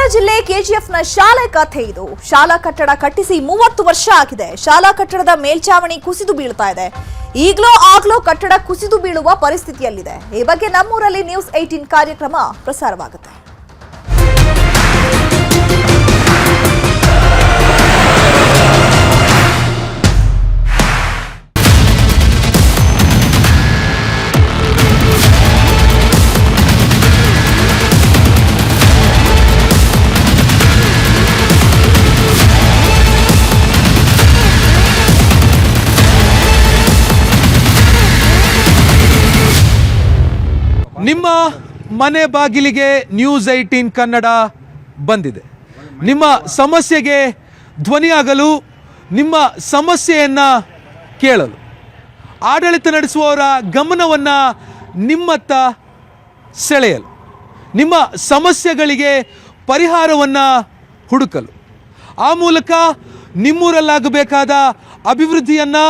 ಕೋಲಾರ ಜಿಲ್ಲೆ ಕೆಜಿಎಫ್ನ ಶಾಲೆ ಕಥೆ ಇದು. ಶಾಲಾ ಕಟ್ಟಡ ಕಟ್ಟಿಸಿ ಮೂವತ್ತು ವರ್ಷ ಆಗಿದೆ. ಶಾಲಾ ಕಟ್ಟಡದ ಮೇಲ್ಚಾವಣಿ ಕುಸಿದು ಬೀಳ್ತಾ ಇದೆ. ಈಗಲೋ ಆಗ್ಲೋ ಕಟ್ಟಡ ಕುಸಿದು ಬೀಳುವ ಪರಿಸ್ಥಿತಿಯಲ್ಲಿದೆ. ಈ ಬಗ್ಗೆ ನಮ್ಮೂರಲ್ಲಿ ನ್ಯೂಸ್ ಏಟೀನ್ ಕಾರ್ಯಕ್ರಮ ಪ್ರಸಾರವಾಗುತ್ತೆ. ಮನೆ ಬಾಗಿಲಿಗೆ ನ್ಯೂಸ್ ಐಟೀನ್ ಕನ್ನಡ ಬಂದಿದೆ. ನಿಮ್ಮ ಸಮಸ್ಯೆಗೆ ಧ್ವನಿಯಾಗಲು, ನಿಮ್ಮ ಸಮಸ್ಯೆಯನ್ನು ಕೇಳಲು. ಆಡಳಿತ ನಡೆಸುವವರ ಗಮನವನ್ನು ನಿಮ್ಮತ್ತ ಸೆಳೆಯಲು. ನಿಮ್ಮ ಸಮಸ್ಯೆಗಳಿಗೆ ಪರಿಹಾರವನ್ನು ಹುಡುಕಲು. ಆ ಮೂಲಕ ನಿಮ್ಮೂರಲ್ಲಾಗಬೇಕಾದ ಅಭಿವೃದ್ಧಿಯನ್ನು,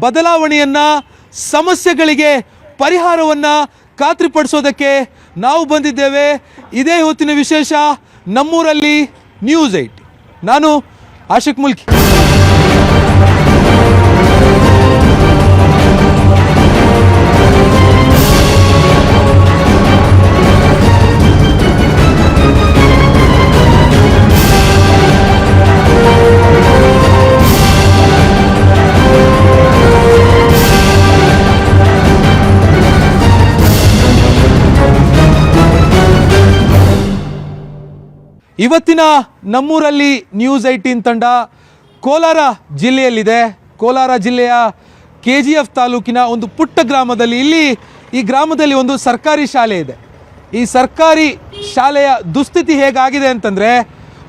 ಬದಲಾವಣೆಯನ್ನು, ಸಮಸ್ಯೆಗಳಿಗೆ ಪರಿಹಾರವನ್ನು ಖಾತ್ರಿಪಡಿಸೋದಕ್ಕೆ ನಾವು ಬಂದಿದ್ದೇವೆ. ಇದೇ ಹೊತ್ತಿನ ವಿಶೇಷ ನಮ್ಮೂರಲ್ಲಿ ನ್ಯೂಸ್ ಏಟ್ ನಾನು ಆಶಿಕ್ ಮುಲ್ಕಿ. ಇವತ್ತಿನ ನಮ್ಮೂರಲ್ಲಿ ನ್ಯೂಸ್ ಏಯ್ಟೀನ್ ತಂಡ ಕೋಲಾರ ಜಿಲ್ಲೆಯಲ್ಲಿದೆ. ಕೋಲಾರ ಜಿಲ್ಲೆಯ ಕೆ ಜಿ ಎಫ್ ತಾಲೂಕಿನ ಒಂದು ಪುಟ್ಟ ಗ್ರಾಮದಲ್ಲಿ ಇಲ್ಲಿ ಈ ಗ್ರಾಮದಲ್ಲಿ ಒಂದು ಸರ್ಕಾರಿ ಶಾಲೆ ಇದೆ. ಈ ಸರ್ಕಾರಿ ಶಾಲೆಯ ದುಸ್ಥಿತಿ ಹೇಗಾಗಿದೆ ಅಂತಂದರೆ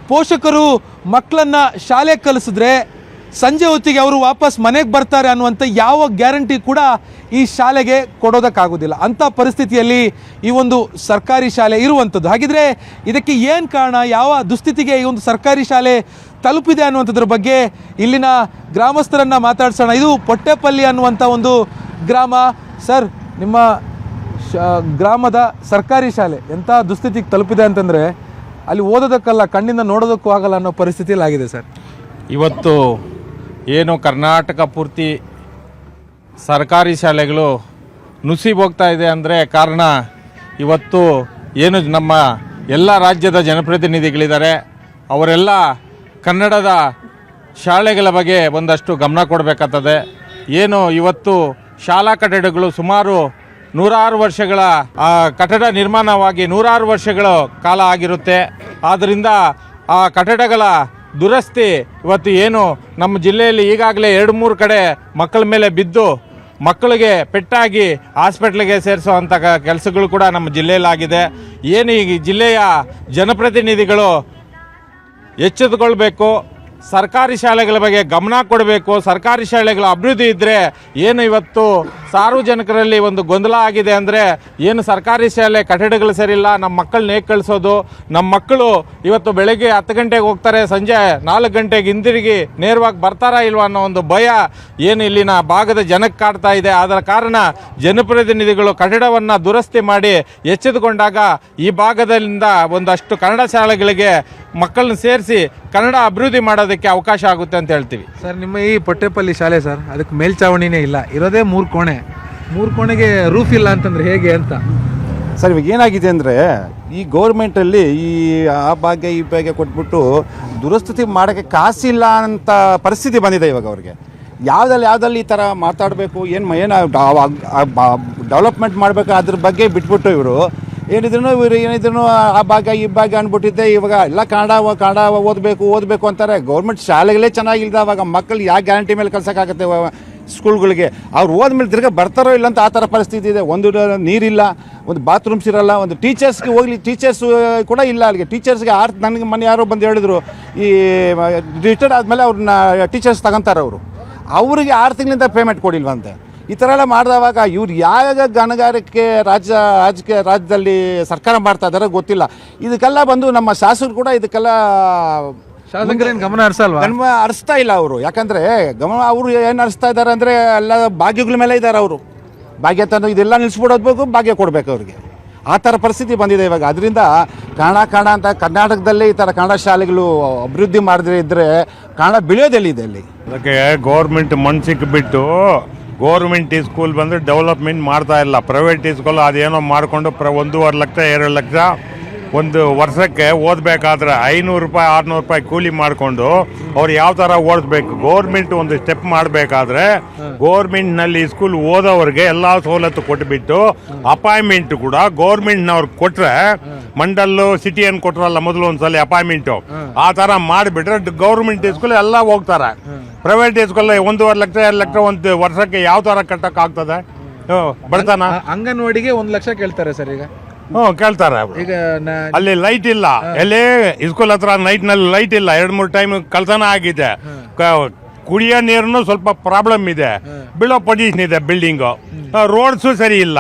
ಪೋಷಕರು ಮಕ್ಕಳನ್ನು ಶಾಲೆಗೆ ಕಲಿಸಿದ್ರೆ ಸಂಜೆ ಹೊತ್ತಿಗೆ ಅವರು ವಾಪಸ್ ಮನೆಗೆ ಬರ್ತಾರೆ ಅನ್ನುವಂಥ ಯಾವ ಗ್ಯಾರಂಟಿ ಕೂಡ ಈ ಶಾಲೆಗೆ ಕೊಡೋದಕ್ಕಾಗೋದಿಲ್ಲ. ಅಂಥ ಪರಿಸ್ಥಿತಿಯಲ್ಲಿ ಈ ಒಂದು ಸರ್ಕಾರಿ ಶಾಲೆ ಇರುವಂಥದ್ದು. ಹಾಗಿದ್ರೆ ಇದಕ್ಕೆ ಏನು ಕಾರಣ? ಯಾವ ದುಸ್ಥಿತಿಗೆ ಈ ಒಂದು ಸರ್ಕಾರಿ ಶಾಲೆ ತಲುಪಿದೆ ಅನ್ನುವಂಥದ್ರ ಬಗ್ಗೆ ಇಲ್ಲಿನ ಗ್ರಾಮಸ್ಥರನ್ನು ಮಾತಾಡ್ಸೋಣ. ಇದು ಪೊಟ್ಟೆಪಲ್ಲಿ ಅನ್ನುವಂಥ ಒಂದು ಗ್ರಾಮ. ಸರ್, ನಿಮ್ಮ ಗ್ರಾಮದ ಸರ್ಕಾರಿ ಶಾಲೆ ಎಂಥ ದುಸ್ಥಿತಿಗೆ ತಲುಪಿದೆ ಅಂತಂದರೆ ಅಲ್ಲಿ ಓದೋದಕ್ಕಲ್ಲ, ಕಣ್ಣಿಂದ ನೋಡೋದಕ್ಕೂ ಆಗಲ್ಲ ಅನ್ನೋ ಪರಿಸ್ಥಿತಿಯಲ್ಲಿ ಆಗಿದೆ ಸರ್. ಇವತ್ತು ಏನು ಕರ್ನಾಟಕ ಪೂರ್ತಿ ಸರ್ಕಾರಿ ಶಾಲೆಗಳು ನುಸಿ ಹೋಗ್ತಾ ಇದೆ ಅಂದರೆ ಕಾರಣ ಇವತ್ತು ಏನು ನಮ್ಮ ಎಲ್ಲ ರಾಜ್ಯದ ಜನಪ್ರತಿನಿಧಿಗಳಿದ್ದಾರೆ. ಅವರೆಲ್ಲ ಕನ್ನಡದ ಶಾಲೆಗಳ ಬಗ್ಗೆ ಒಂದಷ್ಟು ಗಮನ ಕೊಡಬೇಕಾಗ್ತದೆ. ಏನು ಇವತ್ತು ಶಾಲಾ ಕಟ್ಟಡಗಳು ಸುಮಾರು ನೂರಾರು ವರ್ಷಗಳ ಕಟ್ಟಡ ನಿರ್ಮಾಣವಾಗಿ ನೂರಾರು ವರ್ಷಗಳ ಕಾಲ ಆಗಿರುತ್ತೆ. ಆದ್ದರಿಂದ ಆ ಕಟ್ಟಡಗಳ ದುರಸ್ತಿ. ಇವತ್ತು ಏನು? ನಮ್ಮ ಜಿಲ್ಲೆಯಲ್ಲಿ ಈಗಾಗಲೇ ಎರಡು ಮೂರು ಕಡೆ ಮಕ್ಕಳ ಮೇಲೆ ಬಿದ್ದು ಮಕ್ಕಳಿಗೆ ಪೆಟ್ಟಾಗಿ ಹಾಸ್ಪಿಟ್ಲಿಗೆ ಸೇರಿಸೋ ಅಂಥ ಕೆಲಸಗಳು ಕೂಡ ನಮ್ಮ ಜಿಲ್ಲೆಯಲ್ಲಾಗಿದೆ. ಏನು ಈ ಜಿಲ್ಲೆಯ ಜನಪ್ರತಿನಿಧಿಗಳು ಎಚ್ಚೆತ್ತುಕೊಳ್ಬೇಕು? ಸರ್ಕಾರಿ ಶಾಲೆಗಳ ಬಗ್ಗೆ ಗಮನ ಕೊಡಬೇಕು. ಸರ್ಕಾರಿ ಶಾಲೆಗಳ ಅಭಿವೃದ್ಧಿ ಇದ್ದರೆ ಏನು ಇವತ್ತು ಸಾರ್ವಜನಿಕರಲ್ಲಿ ಒಂದು ಗೊಂದಲ ಆಗಿದೆ ಅಂದರೆ ಏನು ಸರ್ಕಾರಿ ಶಾಲೆ ಕಟ್ಟಡಗಳು ಸರಿಯಿಲ್ಲ ನಮ್ಮ ಮಕ್ಕಳನ್ನ ಹೇಗೆ ಕಳಿಸೋದು ನಮ್ಮ ಮಕ್ಕಳು ಇವತ್ತು ಬೆಳಗ್ಗೆ ಹತ್ತು ಗಂಟೆಗೆ ಹೋಗ್ತಾರೆ, ಸಂಜೆ ನಾಲ್ಕು ಗಂಟೆಗೆ ಹಿಂದಿರುಗಿ ನೇರವಾಗಿ ಬರ್ತಾರಾ ಇಲ್ವಾ ಅನ್ನೋ ಒಂದು ಭಯ ಏನು ಇಲ್ಲಿನ ಭಾಗದ ಜನಕ್ಕೆ ಕಾಡ್ತಾ ಇದೆ. ಅದರ ಕಾರಣ ಜನಪ್ರತಿನಿಧಿಗಳು ಕಟ್ಟಡವನ್ನು ದುರಸ್ತಿ ಮಾಡಿ ಎಚ್ಚೆದುಕೊಂಡಾಗ ಈ ಭಾಗದಿಂದ ಒಂದಷ್ಟು ಕನ್ನಡ ಶಾಲೆಗಳಿಗೆ ಮಕ್ಕಳನ್ನ ಸೇರಿಸಿ ಕನ್ನಡ ಅಭಿವೃದ್ಧಿ ಮಾಡೋದಕ್ಕೆ ಅವಕಾಶ ಆಗುತ್ತೆ ಅಂತ ಹೇಳ್ತೀವಿ. ಸರ್, ನಿಮ್ಮ ಈ ಪೊಟ್ಟೆಪಲ್ಲಿ ಶಾಲೆ ಸರ್, ಅದಕ್ಕೆ ಮೇಲ್ಚಾವಣಿನೇ ಇಲ್ಲ. ಇರೋದೇ ಮೂರು ಕೋಣೆ. ಮೂರು ಕೋಣೆಗೆ ರೂಫ್ ಇಲ್ಲ ಅಂತಂದ್ರೆ ಹೇಗೆ ಅಂತ? ಸರ್, ಇವಾಗ ಏನಾಗಿದೆ ಅಂದರೆ ಈ ಗೌರ್ಮೆಂಟಲ್ಲಿ ಈ ಆ ಭಾಗ್ಯ, ಈ ಭಾಗ್ಯ ಕೊಟ್ಬಿಟ್ಟು ದುರಸ್ಥಿತಿ ಮಾಡೋಕ್ಕೆ ಕಾಸಿಲ್ಲ ಅಂತ ಪರಿಸ್ಥಿತಿ ಬಂದಿದೆ ಇವಾಗ ಅವ್ರಿಗೆ. ಯಾವುದಲ್ಲಿ, ಯಾವ್ದಲ್ಲಿ ಈ ಥರ ಮಾತಾಡಬೇಕು, ಏನು ಏನು ಡೆವಲಪ್ಮೆಂಟ್ ಮಾಡಬೇಕು ಅದ್ರ ಬಗ್ಗೆ ಬಿಟ್ಬಿಟ್ಟು ಇವರು. ಏನಿದ್ರು ಇವರು ಏನಿದ್ರು ಆ ಭಾಗ ಈ ಭಾಗ ಅಂದ್ಬಿಟ್ಟಿದ್ದೆ ಇವಾಗ ಎಲ್ಲ ಕನ್ನಡ ಕನ್ನಡ ಓದಬೇಕು ಓದಬೇಕು ಅಂತಾರೆ. ಗೌರ್ಮೆಂಟ್ ಶಾಲೆಗಳೇ ಚೆನ್ನಾಗಿಲ್ದ ಅವಾಗ ಮಕ್ಕಳು ಯಾವ ಗ್ಯಾರಂಟಿ ಮೇಲೆ ಕಳ್ಸೋಕ್ಕಾಗತ್ತೆ? ಸ್ಕೂಲ್ಗಳಿಗೆ, ಅವ್ರು ಹೋದ್ಮೇಲೆ ತಿರ್ಗ ಬರ್ತಾರೋ ಇಲ್ಲ ಅಂತ ಆ ಥರ ಪರಿಸ್ಥಿತಿ ಇದೆ. ಒಂದು ನೀರಿಲ್ಲ, ಒಂದು ಬಾತ್ರೂಮ್ಸ್ ಇರಲ್ಲ, ಒಂದು ಟೀಚರ್ಸ್ಗೆ ಹೋಗ್ಲಿ, ಟೀಚರ್ಸ್ ಕೂಡ ಇಲ್ಲ ಅಲ್ಲಿಗೆ. ಟೀಚರ್ಸ್ಗೆ ಆರ್, ನನಗೆ ಮೊನ್ನೆ ಯಾರೋ ಬಂದು ಹೇಳಿದ್ರು, ಈ ರಿಟೈರ್ಡ್ ಆದಮೇಲೆ ಅವ್ರನ್ನ ಟೀಚರ್ಸ್ ತಗೊಂತಾರೆ ಅವರು. ಅವರಿಗೆ ಆರು ತಿಂಗಳಿಂದ ಪೇಮೆಂಟ್ ಕೊಡಿಲ್ವಂತೆ. ಈ ಥರ ಎಲ್ಲ ಮಾಡಿದವಾಗ ಇವ್ರು ಯಾವ ಗಣಗಾರಿಕೆ ರಾಜ್ಯ, ರಾಜಕೀಯ ರಾಜ್ಯದಲ್ಲಿ ಸರ್ಕಾರ ಮಾಡ್ತಾ ಇದ್ದಾರೆ ಗೊತ್ತಿಲ್ಲ. ಇದಕ್ಕೆಲ್ಲ ಬಂದು ನಮ್ಮ ಶಾಸಕರು ಕೂಡ ಇದಕ್ಕೆಲ್ಲ ಶಾಸಕರೇನು ಗಮನ ಹರಿಸಲ್ವಾ ಗಮನ ಹರಿಸ್ತಾ ಇಲ್ಲ ಅವರು. ಯಾಕಂದ್ರೆ ಗಮನ ಅವರು ಏನು ಹರಿಸ್ತಾ ಇದ್ದಾರೆ ಅಂದ್ರೆ ಎಲ್ಲ ಭಾಗ್ಯಗಳ ಮೇಲೆ ಇದ್ದಾರೆ ಅವರು. ಭಾಗ್ಯ ತಂದು ಇದೆಲ್ಲ ನಿಲ್ಲಿಸ್ಬಿಡೋದ್ಬೇಕು ಭಾಗ್ಯ ಕೊಡ್ಬೇಕು ಅವ್ರಿಗೆ. ಆ ಥರ ಪರಿಸ್ಥಿತಿ ಬಂದಿದೆ ಇವಾಗ. ಅದರಿಂದ ಕನ್ನಡ ಕನ್ನಡ ಅಂತ ಕರ್ನಾಟಕದಲ್ಲಿ ಈ ಥರ ಕನ್ನಡ ಶಾಲೆಗಳು ಅಭಿವೃದ್ಧಿ ಮಾಡದೇ ಇದ್ದರೆ ಕನ್ನಡ ಬೆಳೆಯೋದೆಲ್ಲಿದೆ ಅಲ್ಲಿ? ಅದಕ್ಕೆ ಗೌರ್ಮೆಂಟ್ ಮನ್ಸಿಗೆ ಬಿಟ್ಟು ಗೌರ್ಮೆಂಟ್ ಸ್ಕೂಲ್ ಬಂದರೆ ಡೆವಲಪ್ಮೆಂಟ್ ಮಾಡ್ತಾ ಇಲ್ಲ. ಪ್ರೈವೇಟ್ ಸ್ಕೂಲ್ ಅದೇನೋ ಮಾಡಿಕೊಂಡು ಪ್ರ ಒಂದೂವರೆ ಲಕ್ಷ ಎರಡು ಲಕ್ಷ ಒಂದು ವರ್ಷಕ್ಕೆ ಓದಬೇಕಾದ್ರೆ ಐನೂರು ರೂಪಾಯಿ ಆರುನೂರು ರೂಪಾಯಿ ಕೂಲಿ ಮಾಡಿಕೊಂಡು ಅವ್ರು ಯಾವ ಥರ ಓದಿಸ್ಬೇಕು ಗೌರ್ಮೆಂಟ್ ಒಂದು ಸ್ಟೆಪ್ ಮಾಡಬೇಕಾದ್ರೆ ಗೌರ್ಮೆಂಟ್ನಲ್ಲಿ ಸ್ಕೂಲ್ ಓದೋವ್ರಿಗೆ ಎಲ್ಲ ಸವಲತ್ತು ಕೊಟ್ಬಿಟ್ಟು ಅಪಾಯಿಂಟ್ಮೆಂಟ್ ಕೂಡ ಗೌರ್ಮೆಂಟ್ನವ್ರು ಕೊಟ್ಟರೆ ಮಂಡಲ್ಲು ಸಿಟಿ ಏನು ಕೊಟ್ಟರಲ್ಲ ಮೊದಲು ಒಂದ್ಸಲ ಅಪಾಯಿಂಟ್ಮೆಂಟು ಆ ಥರ ಮಾಡಿಬಿಟ್ರೆ ಗೌರ್ಮೆಂಟ್ ಸ್ಕೂಲ್ ಎಲ್ಲ ಹೋಗ್ತಾರೆ. ಪ್ರೈವೇಟ್ ಸ್ಕೂಲ್ ಒಂದೂವರೆ ಲಕ್ಷ ಎರಡು ಲಕ್ಷ ಒಂದು ವರ್ಷಕ್ಕೆ ಯಾವ ಥರ ಕಟ್ಟಕ್ಕೆ ಆಗ್ತದೆ ಬಡತನ? ಅಂಗನವಾಡಿಗೆ ಒಂದು ಲಕ್ಷ ಕೇಳ್ತಾರೆ ಸರ್ ಈಗ. ಹ್ಞೂ ಕೇಳ್ತಾರೆ ಅವ್ರು. ಈಗ ನಾ- ಅಲ್ಲಿ ಲೈಟ್ ಇಲ್ಲ. ಎಲ್ಲಿ? ಇಸ್ಕೂಲ್ ಹತ್ರ ನೈಟ್ನಲ್ಲಿ ಲೈಟ್ ಇಲ್ಲ. ಎರಡ್ ಮೂರು ಟೈಮ್ ಕಳ್ತನ ಆಗಿದೆ. ಕ- ಕುಡಿಯೋ ನೀರನ್ನು ಸ್ವಲ್ಪ ಪ್ರಾಬ್ಲಮ್ ಇದೆ. ಬೀಳೋ ಪೊಸಿಷನ್ ಇದೆ ಬಿಲ್ಡಿಂಗು ರೋಡ್ಸು ಸರಿ ಇಲ್ಲ.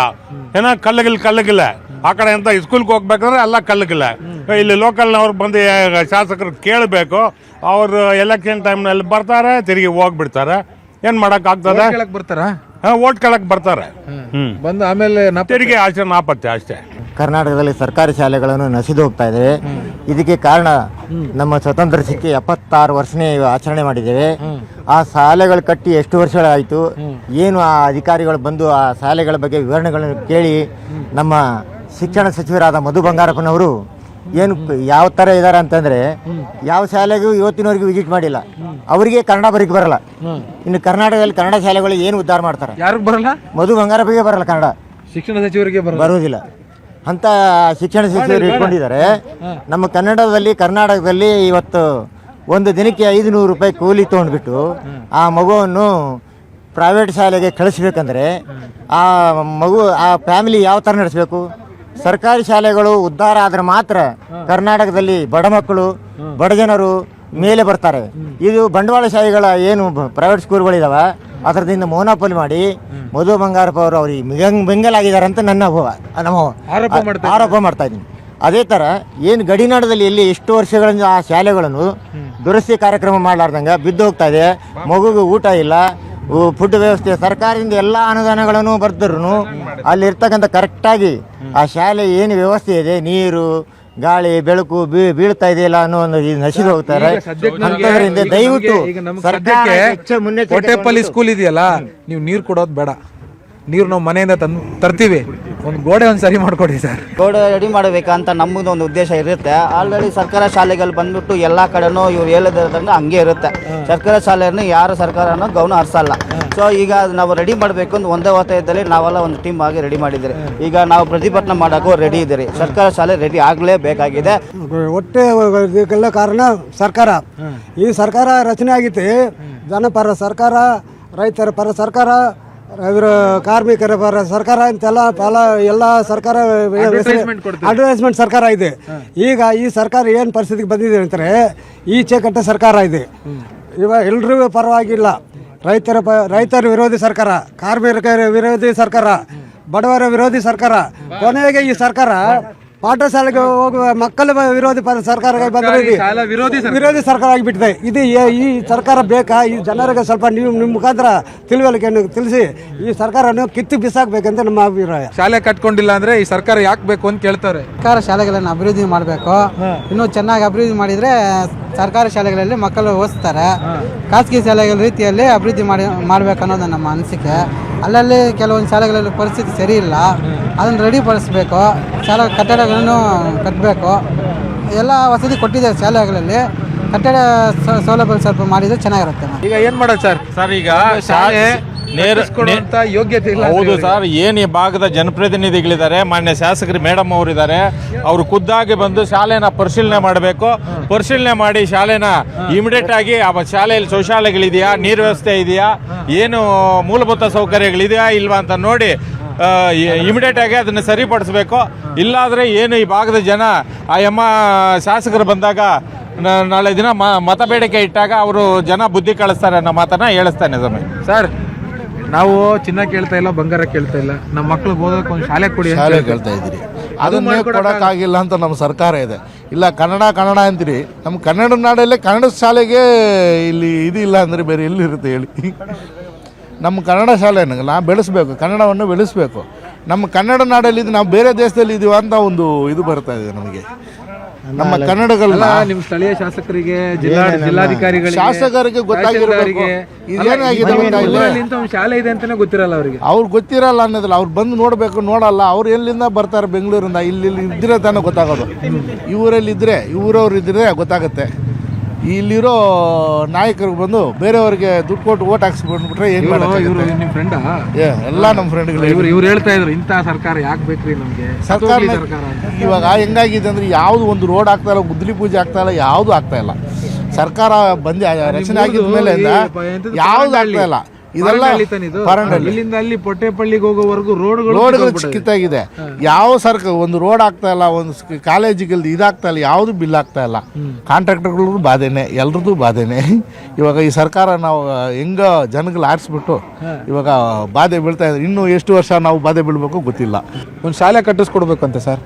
ಏನೋ ಕಲ್ಲಗಿಲ್ ಕಲ್ಲಗಿಲ್ಲ ಆ ಕಡೆ ಅಂತ ಇಸ್ಕೂಲ್ಗೆ ಹೋಗ್ಬೇಕಂದ್ರೆ ಎಲ್ಲ ಕಲ್ಲಗಿಲ್ಲ ಇಲ್ಲಿ ಲೋಕಲ್ನವ್ರು ಬಂದು ಶಾಸಕರು ಕೇಳಬೇಕು. ಅವರು ಎಲೆಕ್ಷನ್ ಟೈಮ್ನಲ್ಲಿ ಬರ್ತಾರೆ ತಿರುಗಿ ಹೋಗ್ಬಿಡ್ತಾರೆ. ಏನು ಮಾಡೋಕ್ಕಾಗ್ತದೆ? ಕೇಳಕ್ ಬರ್ತಾರಾ? ಓಟ್ ಕೇಳಕ್ ಬರ್ತಾರೆ. ಹ್ಞೂ ಬಂದು ಆಮೇಲೆ ತೆರಿಗೆ ಆಚರಣೆ ಆಚೆ ನಾಪತ್ತೆ ಅಷ್ಟೇ. ಕರ್ನಾಟಕದಲ್ಲಿ ಸರ್ಕಾರಿ ಶಾಲೆಗಳನ್ನು ನಸಿದು ಹೋಗ್ತಾ ಇದೆ ಇದಕ್ಕೆ ಕಾರಣ ನಮ್ಮ ಸ್ವತಂತ್ರ ಸಿಕ್ಕಿ ಎಪ್ಪತ್ತಾರು ವರ್ಷನೇ ಆಚರಣೆ ಮಾಡಿದ್ದೇವೆ. ಆ ಶಾಲೆಗಳು ಕಟ್ಟಿ ಎಷ್ಟು ವರ್ಷಗಳಾಯಿತು? ಏನು ಆ ಅಧಿಕಾರಿಗಳು ಬಂದು ಆ ಶಾಲೆಗಳ ಬಗ್ಗೆ ವಿವರಣೆಗಳನ್ನು ಕೇಳಿ ನಮ್ಮ ಶಿಕ್ಷಣ ಸಚಿವರಾದ ಮಧು ಬಂಗಾರಪ್ಪನವರು ಏನು ಯಾವ ಥರ ಇದ್ದಾರೆ ಅಂತಂದರೆ ಯಾವ ಶಾಲೆಗೂ ಇವತ್ತಿನವರೆಗೂ ವಿಸಿಟ್ ಮಾಡಿಲ್ಲ. ಅವರಿಗೆ ಕನ್ನಡ ಬರೀಕ್ ಬರಲ್ಲ. ಇನ್ನು ಕರ್ನಾಟಕದಲ್ಲಿ ಕನ್ನಡ ಶಾಲೆಗಳಿಗೆ ಏನು ಉದ್ಧಾರ ಮಾಡ್ತಾರೆ? ಯಾರಿಗ್ ಬರಲ್ಲ? ಮಧು ಬಂಗಾರಪ್ಪಗೆ ಬರಲ್ಲ ಕನ್ನಡ. ಶಿಕ್ಷಣ ಸಚಿವರಿಗೆ ಬರಲ್ಲ? ಬರುವುದಿಲ್ಲ. ಅಂತ ಶಿಕ್ಷಣ ಸಚಿವರು ಇಟ್ಕೊಂಡಿದ್ದಾರೆ. ನಮ್ಮ ಕನ್ನಡದಲ್ಲಿ ಕರ್ನಾಟಕದಲ್ಲಿ ಇವತ್ತು ಒಂದು ದಿನಕ್ಕೆ ಐದು ನೂರು ರೂಪಾಯಿ ಕೂಲಿ ತೊಗೊಂಡ್ಬಿಟ್ಟು ಆ ಮಗುವನ್ನು ಪ್ರೈವೇಟ್ ಶಾಲೆಗೆ ಕಳಿಸ್ಬೇಕಂದ್ರೆ ಆ ಮಗು ಆ ಫ್ಯಾಮಿಲಿ ಯಾವ ಥರ ನಡೆಸಬೇಕು? ಸರ್ಕಾರಿ ಶಾಲೆಗಳು ಉದ್ಧಾರ ಆದ್ರೆ ಮಾತ್ರ ಕರ್ನಾಟಕದಲ್ಲಿ ಬಡ ಮಕ್ಕಳು ಬಡ ಜನರು ಮೇಲೆ ಬರ್ತಾರೆ. ಇದು ಬಂಡವಾಳ ಬಂಡವಾಳಶಾಹಿಗಳ ಏನು ಪ್ರೈವೇಟ್ ಸ್ಕೂಲ್ಗಳಿದಾವ ಅದರದಿಂದ ಮೋನೋಪೋಲಿ ಮಾಡಿ ಮಧು ಬಂಗಾರಪ್ಪ ಅವರು ಅವ್ರಿಗೆ ಮಿಗಂಗ್ ಬೆಂಗಲಾಗಿದ್ದಾರೆ ಅಂತ ನನ್ನ ಅಭವ- ನಮ್ಮ ಆರೋಪ ಮಾಡ್ತಾ ಆರೋಪ ಮಾಡ್ತಾ ಇದ್ದೀನಿ. ಅದೇ ಥರ ಏನು ಗಡಿನಾಡದಲ್ಲಿ ಇಲ್ಲಿ ಎಷ್ಟು ವರ್ಷಗಳಿಂದ ಆ ಶಾಲೆಗಳನ್ನು ದುರಸ್ತಿ ಕಾರ್ಯಕ್ರಮ ಮಾಡಲಾರ್ದಂಗೆ ಬಿದ್ದು ಹೋಗ್ತಾ ಇದೆ ಮಗುಗೆ ಊಟ ಇಲ್ಲ ಫುಡ್ ವ್ಯವಸ್ಥೆ ಸರ್ಕಾರದಿಂದ ಎಲ್ಲ ಅನುದಾನಗಳನ್ನು ಬರ್ದ್ರು ಅಲ್ಲಿ ಇರ್ತಕ್ಕಂಥ ಕರೆಕ್ಟಾಗಿ ಆ ಶಾಲೆ ಏನು ವ್ಯವಸ್ಥೆ ಇದೆ? ನೀರು ಗಾಳಿ ಬೆಳಕು ಬೀ- ಬೀಳ್ತಾ ಇದೆಯಲ್ಲ ಅನ್ನೋ ಒಂದು ನಶಿದು ಹೋಗ್ತಾರೆ. ದಯವಿಟ್ಟು ಸರ್ಕಾರ ಸದ್ಯಕ್ಕೆ ಮುನ್ನೆಚ್ಚರಿಕೆ ಕೋಟೆಪಲ್ಲಿ ಸ್ಕೂಲ್ ಇದೆಯಲ್ಲ ನೀವು ನೀರು ಕೊಡೋದು ಬೇಡ. ನೀರು ನಾವು ಮನೆಯಿಂದ ತಂದು ತರ್ತೀವಿ. ಒಂದು ಗೋಡೆ ಒಂದು ಸರಿ ಮಾಡಿಕೊಡಿ ಸರ್. ಗೋಡೆ ರೆಡಿ ಮಾಡಬೇಕಂತ ನಮ್ಮದು ಒಂದು ಉದ್ದೇಶ ಇರುತ್ತೆ. ಆಲ್ರೆಡಿ ಸರ್ಕಾರ ಶಾಲೆಗಳು ಬಂದ್ಬಿಟ್ಟು ಎಲ್ಲ ಕಡೆನೂ ಇವ್ರು ಹೇಳಿದ್ರೆ ಹಂಗೆ ಇರುತ್ತೆ. ಸರ್ಕಾರ ಶಾಲೆಯನ್ನು ಯಾರು ಸರ್ಕಾರನೂ ಗೌನ ಹರಿಸಲ್ಲ. ಸೊ ಈಗ ನಾವು ರೆಡಿ ಮಾಡಬೇಕು ಅಂತ ಒಂದೇ ಒತ್ತಾಯದಲ್ಲಿ ನಾವೆಲ್ಲ ಒಂದು ಟೀಮ್ ಆಗಿ ರೆಡಿ ಮಾಡಿದ್ದೀರಿ. ಈಗ ನಾವು ಪ್ರತಿಭಟನೆ ಮಾಡೋಕ್ಕೂ ರೆಡಿ ಇದ್ದೀರಿ. ಸರ್ಕಾರ ಶಾಲೆ ರೆಡಿ ಆಗಲೇಬೇಕಾಗಿದೆ. ಒಟ್ಟೆ ಇದಕ್ಕೆಲ್ಲ ಕಾರಣ ಸರ್ಕಾರ. ಈ ಸರ್ಕಾರ ರಚನೆ ಆಗಿತ್ತು. ಜನಪರ ಸರ್ಕಾರ ರೈತರ ಪರ ಸರ್ಕಾರ ಇವರು ಕಾರ್ಮಿಕರ ಪರ ಸರ್ಕಾರ ಅಂತೆಲ್ಲ ಫಲ ಎಲ್ಲ ಸರ್ಕಾರ ಅಡ್ವರ್ಟೈಸ್ಮೆಂಟ್ ಸರ್ಕಾರ ಇದೆ. ಈಗ ಈ ಸರ್ಕಾರ ಏನು ಪರಿಸ್ಥಿತಿಗೆ ಬಂದಿದೆ ಅಂತಾರೆ ಈಚೆ ಕಟ್ಟ ಸರ್ಕಾರ ಇದೆ. ಇವ ಎಲ್ರಿಗೂ ಪರವಾಗಿಲ್ಲ. ರೈತರ ಪ ರೈತರ ವಿರೋಧಿ ಸರ್ಕಾರ ಕಾರ್ಮಿಕರ ವಿರೋಧಿ ಸರ್ಕಾರ ಬಡವರ ವಿರೋಧಿ ಸರ್ಕಾರ ಕೊನೆಗೆ ಈ ಸರ್ಕಾರ ಪಾಠಶಾಲೆಗೆ ಹೋಗುವ ಮಕ್ಕಳ ವಿರೋಧಿ ಪ- ಸರ್ಕಾರ ಬಂದ್ರೆ ಶಾಲಾ ವಿರೋಧಿ ಸರ್ಕಾರ. ವಿರೋಧಿ ಸರ್ಕಾರ ಆಗಿಬಿಟ್ಟಿದೆ. ಇದು ಏ- ಈ ಸರ್ಕಾರ ಬೇಕಾ? ಈ ಜನರಿಗೆ ಸ್ವಲ್ಪ ನೀವು ನಿಮ್ಮ ಮುಖಾಂತರ ತಿಳುವಳಿಕೆಯನ್ನು ತಿಳಿಸಿ. ಈ ಸರ್ಕಾರವನ್ನು ಕಿತ್ತು ಬಿಸಾಕ್ಬೇಕಂತ ನಮ್ಮ ಅಭಿಪ್ರಾಯ. ಶಾಲೆ ಕಟ್ಕೊಂಡಿಲ್ಲ ಅಂದ್ರೆ ಈ ಸರ್ಕಾರ ಯಾಕೆ ಬೇಕು ಅಂತ ಕೇಳ್ತಾರೆ. ಸರ್ಕಾರ ಶಾಲೆಗಳನ್ನು ಅಭಿವೃದ್ಧಿ ಮಾಡಬೇಕು. ಇನ್ನೂ ಚೆನ್ನಾಗಿ ಅಭಿವೃದ್ಧಿ ಮಾಡಿದರೆ ಸರ್ಕಾರಿ ಶಾಲೆಗಳಲ್ಲಿ ಮಕ್ಕಳು ಓದಿಸ್ತಾರೆ. ಖಾಸಗಿ ಶಾಲೆಗಳ ರೀತಿಯಲ್ಲಿ ಅಭಿವೃದ್ಧಿ ಮಾಡಿ ಮಾಡಬೇಕು ಅನ್ನೋದು ನಮ್ಮ ಅನಿಸಿಕೆ. ಅಲ್ಲಲ್ಲಿ ಕೆಲವೊಂದು ಶಾಲೆಗಳಲ್ಲಿ ಪರಿಸ್ಥಿತಿ ಸರಿ ಇಲ್ಲ. ಅದನ್ನು ರೆಡಿಪಡಿಸ್ಬೇಕು ಶಾಲಾ ಕಟ್ಟಡಗಳನ್ನು ಕಟ್ಟಬೇಕು ಎಲ್ಲ ವಸತಿ ಕೊಟ್ಟಿದ್ದಾರೆ ಶಾಲೆಗಳಲ್ಲಿ. ಕಟ್ಟಡ ಸೌಲಭ್ಯ ಸ್ವಲ್ಪ ಮಾಡಿದರೆ ಚೆನ್ನಾಗಿರುತ್ತೆ ಈಗ ಏನು ಮಾಡೋದು ಸರ್? ಸರ್ ಈಗ ಶಾಲೆ ನೇರ ಯೋಗ್ಯತೆ ಇಲ್ಲ ಹೌದು ಸರ್ ಏನು ಈ ಭಾಗದ ಜನಪ್ರತಿನಿಧಿಗಳಿದ್ದಾರೆ ಮಾನ್ಯ ಶಾಸಕರು ಮೇಡಮ್ ಅವರಿದ್ದಾರೆ. ಅವರು ಖುದ್ದಾಗಿ ಬಂದು ಶಾಲೆನ ಪರಿಶೀಲನೆ ಮಾಡಬೇಕು. ಪರಿಶೀಲನೆ ಮಾಡಿ ಶಾಲೆನ ಇಮಿಡಿಯೇಟ್ ಆಗಿ ಆ ಶಾಲೆಯಲ್ಲಿ ಶೌಚಾಲಯಗಳಿದೆಯಾ ನೀರು ವ್ಯವಸ್ಥೆ ಇದೆಯಾ ಏನು ಮೂಲಭೂತ ಸೌಕರ್ಯಗಳಿದೆಯಾ ಇಲ್ವಾ ಅಂತ ನೋಡಿ ಇಮಿಡಿಯೇಟ್ ಆಗಿ ಅದನ್ನು ಸರಿಪಡಿಸ್ಬೇಕು. ಇಲ್ಲಾದ್ರೆ ಏನು ಈ ಭಾಗದ ಜನ ಆ ಎಮ್ಮ ಶಾಸಕರು ಬಂದಾಗ ನ- ನಾಳೆ ದಿನ ಮ ಮತ ಬೇಡಿಕೆ ಇಟ್ಟಾಗ ಅವರು ಜನ ಬುದ್ಧಿ ಕಳಿಸ್ತಾರೆ ಅನ್ನೋ ಮಾತನ್ನ ಹೇಳಿಸ್ತಾನೆ ಸಮಯ ಸರ್ ನಾವು ಚಿನ್ನ ಕೇಳ್ತಾ ಇಲ್ಲ ಬಂಗಾರ ಕೇಳ್ತಾ ಇಲ್ಲ. ನಮ್ಮ ಮಕ್ಳು ಓದೋಕೆ ಒಂದು ಶಾಲೆ ಕೊಡಿ ಅಂತ ಶಾಲೆ ಕೇಳ್ತಾ ಇದ್ದೀರಿ. ಅದು ಅದನ್ನೇ ಕೊಡೋಕ್ಕಾಗಿಲ್ಲ ಅಂತ ನಮ್ಮ ಸರ್ಕಾರ ಇದೆ. ಇಲ್ಲ ಕನ್ನಡ ಕನ್ನಡ ಅಂತೀರಿ. ನಮ್ಮ ಕನ್ನಡ ನಾಡಲ್ಲೇ ಕನ್ನಡ ಶಾಲೆಗೆ ಇಲ್ಲಿ ಇದಿಲ್ಲ ಅಂದರೆ ಬೇರೆ ಎಲ್ಲಿರುತ್ತೆ ಹೇಳಿ. ನಮ್ಮ ಕನ್ನಡ ಶಾಲೆಯನ್ನು ನಾವು ಬೆಳೆಸಬೇಕು ಕನ್ನಡವನ್ನು ಬೆಳೆಸಬೇಕು. ನಮ್ಮ ಕನ್ನಡ ನಾಡಲ್ಲಿ ನಾವು ಬೇರೆ ದೇಶದಲ್ಲಿ ಇದೀವ ಅಂತ ಒಂದು ಇದು ಬರ್ತಾ ಇದೆ ನಮಗೆ. ನಮ್ಮ ಕನ್ನಡಗಳನ್ನ ನಿಮ್ಮ ಸ್ಥಳೀಯ ಶಾಸಕರಿಗೆ ಜಿಲ್ಲಾ ಜಿಲ್ಲಾಧಿಕಾರಿಗಳಿಗೆ ಶಾಸಕರಿಗೆ ಶಾಲೆ ಇದೆ ಅಂತಾನೆ ಗೊತ್ತಿರಲ್ಲ ಅವರಿಗೆ. ಅವ್ರು ಗೊತ್ತಿರಲ್ಲ ಅನ್ನೋದಿಲ್ಲ. ಅವ್ರು ಬಂದು ನೋಡಬೇಕು ನೋಡಲ್ಲ. ಅವ್ರು ಎಲ್ಲಿಂದ ಬರ್ತಾರೆ ಬೆಂಗಳೂರಿಂದ? ಇಲ್ಲಿ ಇದ್ರೆ ತಾನೇ ಗೊತ್ತಾಗೋದು. ಇವರಲ್ಲಿ ಇದ್ರೆ ಇವರವ್ರು ಇದ್ರೆ ಗೊತ್ತಾಗುತ್ತೆ. ಇಲ್ಲಿರೋ ನಾಯಕರಿಗೆ ಬಂದು ಬೇರೆಯವರಿಗೆ ದುಡ್ಡು ಕೊಟ್ಟು ಓಟ್ ಹಾಕ್ಸ್ಕೊಂಡ್ಬಿಟ್ರೆ ಏನು ಇವರು ನಿಮ್ಮ ಫ್ರೆಂಡಾ ಏ, ಎಲ್ಲ ನಮ್ಮ ಫ್ರೆಂಡ್ಗಳು ಇವ್ರು ಇವ್ರು ಹೇಳ್ತಾ ಇದ್ರು ಇಂಥ ಸರ್ಕಾರ ಯಾಕೆ ಬೇಕ್ರಿ ನಮಗೆ? ಸರ್ಕಾರ ಇವಾಗ ಹೆಂಗಾಗಿದೆ ಅಂದ್ರೆ ಯಾವುದು ಒಂದು ರೋಡ್ ಆಗ್ತಾ ಇಲ್ಲ ಗುದ್ದಲಿ ಪೂಜೆ ಆಗ್ತಾ ಇಲ್ಲ ಯಾವುದು ಆಗ್ತಾ ಇಲ್ಲ. ಸರ್ಕಾರ ಬಂದು ರಚನೆ ಆಗಿದ ಮೇಲೆ ಯಾವುದು ಆಗ್ತಾ ಇಲ್ಲ. ಇದೆಲ್ಲ ಪರಂಡಳ್ಳಿ ಇಲ್ಲಿಂದ ಅಲ್ಲಿ ಪೊಟ್ಟೆಪಳ್ಳಿಗೆ ಹೋಗೋವರೆಗೂ ರೋಡ್ಗಳು ರೋಡ್ಗಳು ಕಿತ್ತಾಗಿದೆ ಯಾವ ಸರ್ಕ ಒಂದು ರೋಡ್ ಆಗ್ತಾ ಇಲ್ಲ ಒಂದು ಕಾಲೇಜಿಗೆ ಇದಾಗ್ತಾ ಇಲ್ಲ ಯಾವುದು ಬಿಲ್ ಆಗ್ತಾ ಇಲ್ಲ. ಕಾಂಟ್ರಾಕ್ಟರ್ಗಳಿಗೂ ಬಾಧೆನೆ ಎಲ್ರದ್ದು ಬಾಧೆನೆ. ಇವಾಗ ಈ ಸರ್ಕಾರ ನಾವು ಹೆಂಗ ಜನಗಳು ಆರಿಸ್ಬಿಟ್ಟು ಇವಾಗ ಬಾಧೆ ಬೀಳ್ತಾ ಇದ್ರೆ ಇನ್ನು ಎಷ್ಟು ವರ್ಷ ನಾವು ಬಾಧೆ ಬೀಳ್ಬೇಕು ಗೊತ್ತಿಲ್ಲ. ಒಂದು ಶಾಲೆ ಕಟ್ಟಿಸ್ಕೊಡ್ಬೇಕಂತೆ ಸರ್.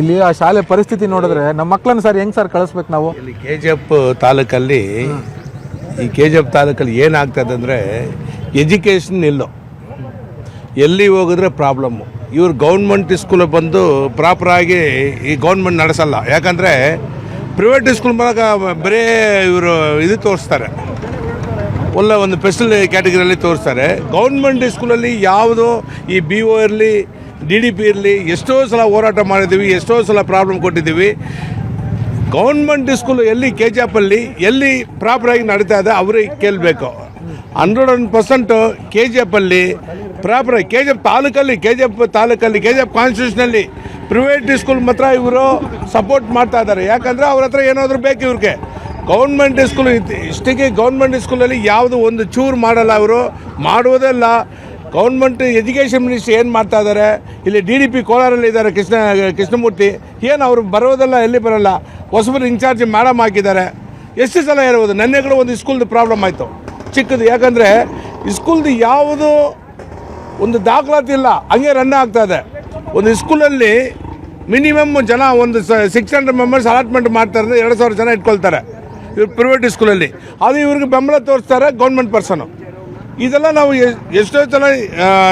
ಇಲ್ಲಿ ಆ ಶಾಲೆ ಪರಿಸ್ಥಿತಿ ನೋಡಿದ್ರೆ ನಮ್ಮ ಮಕ್ಕಳನ್ನ ಸರ್ ಹೆಂಗ್ ಸರ್ ಕಳಿಸ್ಬೇಕು ನಾವು? ಇಲ್ಲಿ ಕೆ ಜಿ ಎಫ್ ತಾಲೂಕಲ್ಲಿ ಈ ಕೆ ಜಿ ಎಫ್ ತಾಲೂಕಲ್ಲಿ ಏನಾಗ್ತದೆ ಅಂದರೆ ಎಜುಕೇಷನ್ ಇಲ್ಲೋ. ಎಲ್ಲಿ ಹೋಗಿದ್ರೆ ಪ್ರಾಬ್ಲಮ್ಮು. ಇವ್ರು ಗೌರ್ಮೆಂಟ್ ಸ್ಕೂಲಿಗೆ ಬಂದು ಪ್ರಾಪರಾಗಿ ಈ ಗೌರ್ಮೆಂಟ್ ನಡೆಸಲ್ಲ. ಯಾಕಂದರೆ ಪ್ರೈವೇಟ್ ಸ್ಕೂಲ್ ಮೂಲಕ ಬರೀ ಇವರು ಇದು ತೋರಿಸ್ತಾರೆ. ಒಳ್ಳೆ ಒಂದು ಸ್ಪೆಷಲ್ ಕ್ಯಾಟಗರಿಯಲ್ಲಿ ತೋರಿಸ್ತಾರೆ. ಗೌರ್ಮೆಂಟ್ ಸ್ಕೂಲಲ್ಲಿ ಯಾವುದು ಈ ಬಿ ಒ ಇರಲಿ ಡಿ ಡಿ ಪಿ ಇರಲಿ, ಎಷ್ಟೋ ಸಲ ಹೋರಾಟ ಮಾಡಿದ್ದೀವಿ, ಎಷ್ಟೋ ಸಲ ಪ್ರಾಬ್ಲಮ್ ಕೊಟ್ಟಿದ್ದೀವಿ. ಗೌರ್ಮೆಂಟ್ ಸ್ಕೂಲು ಎಲ್ಲಿ ಕೆ ಜಿ ಎಫಲ್ಲಿ ಎಲ್ಲಿ ಪ್ರಾಪರಾಗಿ ನಡೀತಾ ಇದೆ ಅವರಿಗೆ ಕೇಳಬೇಕು. Hundred one percent K G ಎಫಲ್ಲಿ proper K G F ತಾಲೂಕಲ್ಲಿ ಕೆ ಜಿ ಎಫ್ ತಾಲೂಕಲ್ಲಿ ಕೆ ಜಿ ಎಫ್ ಕಾನ್ಸ್ಟಿಟ್ಯೂಷನಲ್ಲಿ ಪ್ರೈವೇಟ್ ಸ್ಕೂಲ್ ಮಾತ್ರ ಇವರು ಸಪೋರ್ಟ್ ಮಾಡ್ತಾ ಇದ್ದಾರೆ. ಯಾಕಂದರೆ ಅವ್ರ ಹತ್ರ ಏನಾದರೂ ಬೇಕು ಇವ್ರಿಗೆ. ಗೌರ್ಮೆಂಟ್ ಸ್ಕೂಲ್ ಇಷ್ಟಿಗೆ ಗೌರ್ಮೆಂಟ್ ಸ್ಕೂಲಲ್ಲಿ ಯಾವುದು ಒಂದು ಚೂರು ಮಾಡಲ್ಲ ಅವರು. ಮಾಡುವುದಲ್ಲ ಗೌರ್ಮೆಂಟ್ ಎಜುಕೇಷನ್ ಮಿನಿಸ್ಟ್ರಿ ಏನು ಮಾಡ್ತಾ ಇದ್ದಾರೆ? ಇಲ್ಲಿ ಡಿ ಡಿ ಪಿ ಕೋಲಾರಲ್ಲಿ ಇದ್ದಾರೆ ಕೃಷ್ಣ, ಕೃಷ್ಣಮೂರ್ತಿ. ಏನು ಅವರು ಬರೋದೆಲ್ಲ ಎಲ್ಲಿ ಬರೋಲ್ಲ? ಹೊಸಬರು ಇನ್ಚಾರ್ಜ್ ಮೇಡಮ್ ಹಾಕಿದ್ದಾರೆ. ಎಷ್ಟು ಸಲ ಇರ್ಬೋದು ನೆನ್ನೆ ಕೂಡ ಒಂದು ಸ್ಕೂಲ್ದು ಪ್ರಾಬ್ಲಮ್ ಆಯಿತು. ಚಿಕ್ಕದು. ಯಾಕಂದರೆ ಇಸ್ಕೂಲ್ದು ಯಾವುದು ಒಂದು ದಾಖಲಾತಿ ಇಲ್ಲ ಹಂಗೆ ರನ್ ಆಗ್ತಾ ಇದೆ. ಒಂದು ಸ್ಕೂಲಲ್ಲಿ ಮಿನಿಮಮ್ ಜನ ಒಂದು ಸಿಕ್ಸ್ ಹಂಡ್ರೆಡ್ ಮೆಂಬರ್ಸ್ ಅಲಾಟ್ಮೆಂಟ್ ಮಾಡ್ತಾರೆ ಅಂದರೆ ಎರಡು ಸಾವಿರ ಜನ ಇಟ್ಕೊಳ್ತಾರೆ ಇವ್ರು ಪ್ರೈವೇಟ್ ಸ್ಕೂಲಲ್ಲಿ ಅದು ಇವ್ರಿಗೆ ಬೆಂಬಲ ತೋರಿಸ್ತಾರೆ ಗೌರ್ಮೆಂಟ್ ಪರ್ಸನು ಇದೆಲ್ಲ ನಾವು ಎಷ್ಟೋ ಸಲ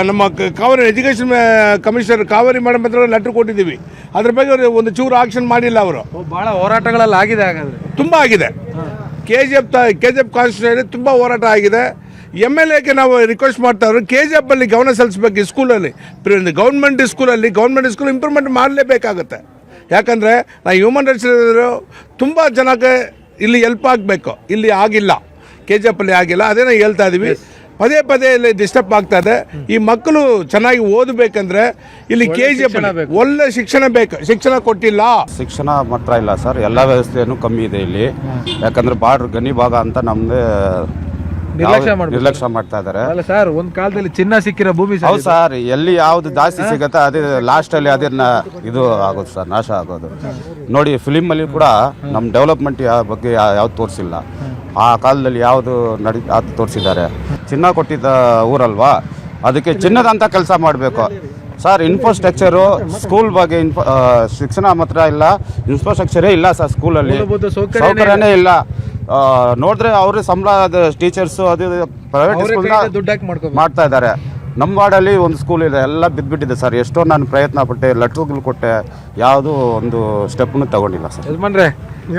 ನಮ್ಮ Kaveri education commissioner Kaveri madam ಹತ್ರ ಲೆಟ್ರ್ ಕೊಟ್ಟಿದ್ದೀವಿ. ಅದ್ರ ಬಗ್ಗೆ ಅವರು ಒಂದು ಚೂರು ಆಕ್ಷನ್ ಮಾಡಿಲ್ಲ ಅವರು. ಭಾಳ ಹೋರಾಟಗಳಲ್ಲಿ ಆಗಿದೆ ಹಾಗಾದ್ರೆ. ತುಂಬ ಆಗಿದೆ. K G F K G F ಕಾನ್ಸ್ಟಿಟ್ಯೂಷನಲ್ಲಿ ತುಂಬ ಹೋರಾಟ ಆಗಿದೆ. ಎಂ ಎಲ್ ಎಗೆ ನಾವು ರಿಕ್ವೆಸ್ಟ್ ಮಾಡ್ತಾ ಇದ್ರು ಕೆ ಜಿ ಎಫ್ ಅಲ್ಲಿ ಗಮನ ಸಲ್ಲಿಸಬೇಕು ಈ ಸ್ಕೂಲಲ್ಲಿ ಗೌರ್ಮೆಂಟ್ ಸ್ಕೂಲಲ್ಲಿ ಗೌರ್ಮೆಂಟ್ ಸ್ಕೂಲ್ ಇಂಪ್ರೂವ್ಮೆಂಟ್ ಮಾಡಲೇಬೇಕಾಗುತ್ತೆ. ಯಾಕಂದರೆ ನಾವು ಹ್ಯೂಮನ್ ರೈಟ್ಸ್ ತುಂಬ ಜನಕ್ಕೆ ಇಲ್ಲಿ ಎಲ್ಪ್ ಆಗಬೇಕು. ಇಲ್ಲಿ ಆಗಿಲ್ಲ. ಕೆ ಜಿ ಎಫಲ್ಲಿ ಆಗಿಲ್ಲ. ಅದೇ ನಾವು ಹೇಳ್ತಾ ಇದ್ದೀವಿ ಪದೇ ಪದೇ ಇಲ್ಲಿ ಡಿಸ್ಟರ್ಬ್ ಆಗ್ತಾ ಇದೆ. ಈ ಮಕ್ಕಳು ಚೆನ್ನಾಗಿ ಓದಬೇಕಂದ್ರೆ ಇಲ್ಲಿ ಕೆ ಜಿ ಎಫ್ ಒಳ್ಳೆ ಶಿಕ್ಷಣ ಬೇಕು. ಶಿಕ್ಷಣ ಕೊಟ್ಟಿಲ್ಲ. ಶಿಕ್ಷಣ ಮಾತ್ರ ಇಲ್ಲ ಸರ್. ಎಲ್ಲ ವ್ಯವಸ್ಥೆಯನ್ನು ಕಮ್ಮಿ ಇದೆ ಇಲ್ಲಿ. ಯಾಕಂದ್ರೆ ಬಾರ್ಡ್ರ್ ಗನಿ ಭಾಗ ಅಂತ ನಮ್ದು ನಿರ್ಲಕ್ಷ್ಯ ಮಾಡ್ಬಿಟ್ಟು. ನಿರ್ಲಕ್ಷ್ಯ ಮಾಡ್ತಾ ಇದ್ದಾರೆ. ಅಲ್ಲ ಸರ್ ಒಂದ್ ಕಾಲದಲ್ಲಿ ಚಿನ್ನ ಸಿಕ್ಕಿರೋ ಭೂಮಿ ಸರ್ ಹೌದು ಸರ್. ಎಲ್ಲಿ ಯಾವ್ದು ಜಾಸ್ತಿ ಸಿಗತ್ತ ಅದೇ ಲಾಸ್ಟ್ ಅಲ್ಲಿ ಅದನ್ನ ಇದು ಆಗೋದು ಸರ್ ನಾಶ ಆಗೋದು. ನೋಡಿ ಫಿಲಿಮ್ ಅಲ್ಲಿ ಕೂಡ ನಮ್ಮ ಡೆವಲಪ್ಮೆಂಟ್ ಬಗ್ಗೆ ಯಾವ್ದು ತೋರಿಸಿಲ್ಲ. ಆ ಕಾಲದಲ್ಲಿ ಯಾವುದು ನಡಿ ಅದು ತೋರಿಸಿದ್ದಾರೆ. ಚಿನ್ನ ಕೊಟ್ಟಿದ್ದ ಊರಲ್ವಾ? ಅದಕ್ಕೆ ಚಿನ್ನದಂಥ ಕೆಲಸ ಮಾಡಬೇಕು. ಸರ್ ಇನ್ಫ್ರಾಸ್ಟ್ರಕ್ಚರು ಸ್ಕೂಲ್ ಬಗ್ಗೆ ಇನ್ಫ ಶಿಕ್ಷಣ ಮಾತ್ರ ಇಲ್ಲ. ಇನ್ಫ್ರಾಸ್ಟ್ರಕ್ಚರೇ ಇಲ್ಲ ಸರ್ ಸ್ಕೂಲಲ್ಲಿ ಸೌಕರ್ಯನೇ ಇಲ್ಲ. ನೋಡಿದ್ರೆ ಅವರು ಸಂಬಳ ಟೀಚರ್ಸು ಅದು ಪ್ರೈವೇಟ್ ಸ್ಕೂಲ್ ಸ್ಕೂಲ್ನ ಮಾಡ್ತಾ ಇದ್ದಾರೆ. ನಮ್ಮ ವಾರ್ಡಲ್ಲಿ ಒಂದು ಸ್ಕೂಲ್ ಇದೆ. ಎಲ್ಲ ಬಿದ್ದುಬಿಟ್ಟಿದೆ ಸರ್ ಎಷ್ಟೋ ನಾನು ಪ್ರಯತ್ನ ಪಟ್ಟೆ ಲೆಟ್ರುಗಳು ಕೊಟ್ಟೆ. ಯಾವುದೂ ಒಂದು ಸ್ಟೆಪ್ನು ತಗೊಂಡಿಲ್ಲ ಸರ್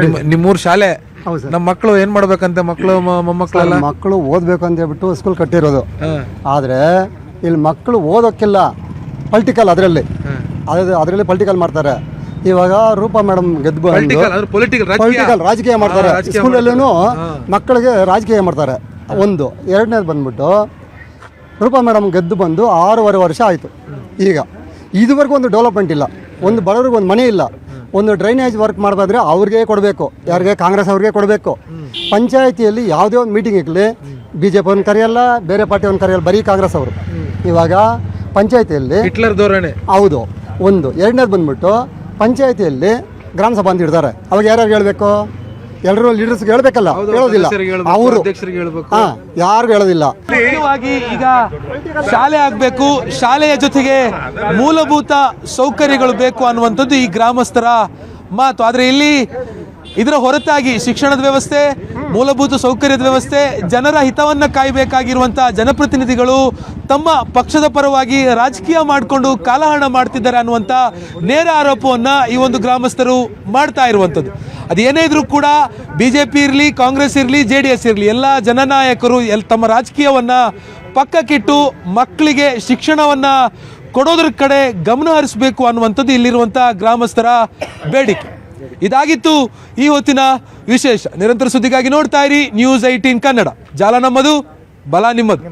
ನಿಮ್ಮ ನಿಮ್ಮೂರು ಶಾಲೆ ನಮ್ಮ ಮಕ್ಕಳು ಏನ್ ಮಾಡ್ಬೇಕಂತೆ? ಮಕ್ಕಳು ಮೊಮ್ಮಕ್ಕಳೆಲ್ಲ ಮಕ್ಕಳು ಓದ್ಬೇಕು ಅಂತ ಹೇಳ್ಬಿಟ್ಟು ಸ್ಕೂಲ್ ಕಟ್ಟಿರೋದು. ಆದ್ರೆ ಇಲ್ಲಿ ಮಕ್ಕಳು ಓದೋಕ್ಕಿಲ್ಲ ಪೊಲಿಟಿಕಲ್ ಅದರಲ್ಲಿ. ಅದೇ ಅದರಲ್ಲಿ ಪೊಲಿಟಿಕಲ್ ಮಾಡ್ತಾರೆ. ಇವಾಗ ರೂಪಾ ಮೇಡಮ್ ಗೆದ್ದು. ಪೊಲಿಟಿಕಲ್ ರಾಜಕೀಯ. ಮಾಡ್ತಾರೆ. ಸ್ಕೂಲಲ್ಲೂ ಮಕ್ಕಳಿಗೆ ರಾಜಕೀಯ ಮಾಡ್ತಾರೆ. ಒಂದು. ಎರಡನೇದು ಬಂದ್ಬಿಟ್ಟು ರೂಪಾ ಮೇಡಮ್ ಗೆದ್ದು ಬಂದು ಆರೂವರೆ ವರ್ಷ ಆಯಿತು. ಈಗ ಇದುವರೆಗೂ ಒಂದು ಡೆವಲಪ್ಮೆಂಟ್ ಇಲ್ಲ. ಒಂದು ಬಡವ್ರಿಗೆ ಒಂದು ಮನೆ ಇಲ್ಲ. ಒಂದು ಡ್ರೈನೇಜ್ ವರ್ಕ್ ಮಾಡೋದಾದ್ರೆ ಅವ್ರಿಗೆ ಕೊಡಬೇಕು ಯಾರಿಗೆ ಕಾಂಗ್ರೆಸ್ ಅವ್ರಿಗೆ ಕೊಡಬೇಕು. ಪಂಚಾಯಿತಿಯಲ್ಲಿ ಯಾವುದೇ ಒಂದು ಮೀಟಿಂಗ್ ಇರಲಿ ಬಿ ಜೆ ಪಿ ಕರೆಯಲ್ಲ ಬೇರೆ ಪಾರ್ಟಿ ಅವ್ರನ್ನ ಕರೆಯಲ್ಲ ಬರೀ ಕಾಂಗ್ರೆಸ್ ಅವರು. ಇವಾಗ ಪಂಚಾಯಿತಿಯಲ್ಲಿ ಹಿಟ್ಲರ್ ಧೋರಣೆ. ಹೌದು ಒಂದು ಎರಡನೇದು ಬಂದ್ಬಿಟ್ಟು ಪಂಚಾಯಿತಿಯಲ್ಲಿ ಗ್ರಾಮ ಸಭಾ ಅಂತ ಇಡ್ತಾರೆ. ಅವಾಗ ಯಾರ್ಯಾರು ಹೇಳ್ಬೇಕು? ಎಲ್ಲರೂ ಲೀಡರ್ಸ್ ಹೇಳ್ಬೇಕಲ್ಲ ಹೇಳೋದಿಲ್ಲ. ಅವರು ಯಾರು ಹಾ ಹೇಳೋದಿಲ್ಲ. ಮುಖ್ಯವಾಗಿ ಈಗ ಶಾಲೆ ಆಗಬೇಕು ಶಾಲೆಯ ಜೊತೆಗೆ ಮೂಲಭೂತ ಸೌಕರ್ಯಗಳು ಬೇಕು ಅನ್ನುವಂಥದ್ದು ಈ ಗ್ರಾಮಸ್ಥರ ಮಾತು. ಆದರೆ ಇಲ್ಲಿ ಇದರ ಹೊರತಾಗಿ ಶಿಕ್ಷಣದ ವ್ಯವಸ್ಥೆ ಮೂಲಭೂತ ಸೌಕರ್ಯದ ವ್ಯವಸ್ಥೆ ಜನರ ಹಿತವನ್ನ ಕಾಯಬೇಕಾಗಿರುವಂತಹ ಜನಪ್ರತಿನಿಧಿಗಳು ತಮ್ಮ ಪಕ್ಷದ ಪರವಾಗಿ ರಾಜಕೀಯ ಮಾಡಿಕೊಂಡು ಕಾಲಹರಣ ಮಾಡ್ತಿದ್ದಾರೆ ಅನ್ನುವಂಥ ನೇರ ಆರೋಪವನ್ನ ಈ ಒಂದು ಗ್ರಾಮಸ್ಥರು ಮಾಡ್ತಾ ಇರುವಂಥದ್ದು. ಅದೇನೇ ಇದ್ರೂ ಕೂಡ ಬಿ ಜೆ ಪಿ ಇರಲಿ, ಕಾಂಗ್ರೆಸ್ ಇರಲಿ ಜೆ ಡಿ ಎಸ್ ಇರಲಿ, ಎಲ್ಲ ಜನನಾಯಕರು ಎಲ್ ತಮ್ಮ ರಾಜಕೀಯವನ್ನು ಪಕ್ಕಕ್ಕಿಟ್ಟು ಮಕ್ಕಳಿಗೆ ಶಿಕ್ಷಣವನ್ನು ಕೊಡೋದ್ರ ಕಡೆ ಗಮನ ಹರಿಸಬೇಕು ಅನ್ನುವಂಥದ್ದು ಇಲ್ಲಿರುವಂಥ ಗ್ರಾಮಸ್ಥರ ಬೇಡಿಕೆ. ಇದಾಗಿತ್ತು ಈ ಹೊತ್ತಿನ ವಿಶೇಷ. ನಿರಂತರ ಸುದ್ದಿಗಾಗಿ ನೋಡ್ತಾ ಇರಿ ನ್ಯೂಸ್ ಐಟೀನ್ ಕನ್ನಡ. ಜಾಲ ನಮ್ಮದು, ಬಲ ನಿಮ್ಮದು.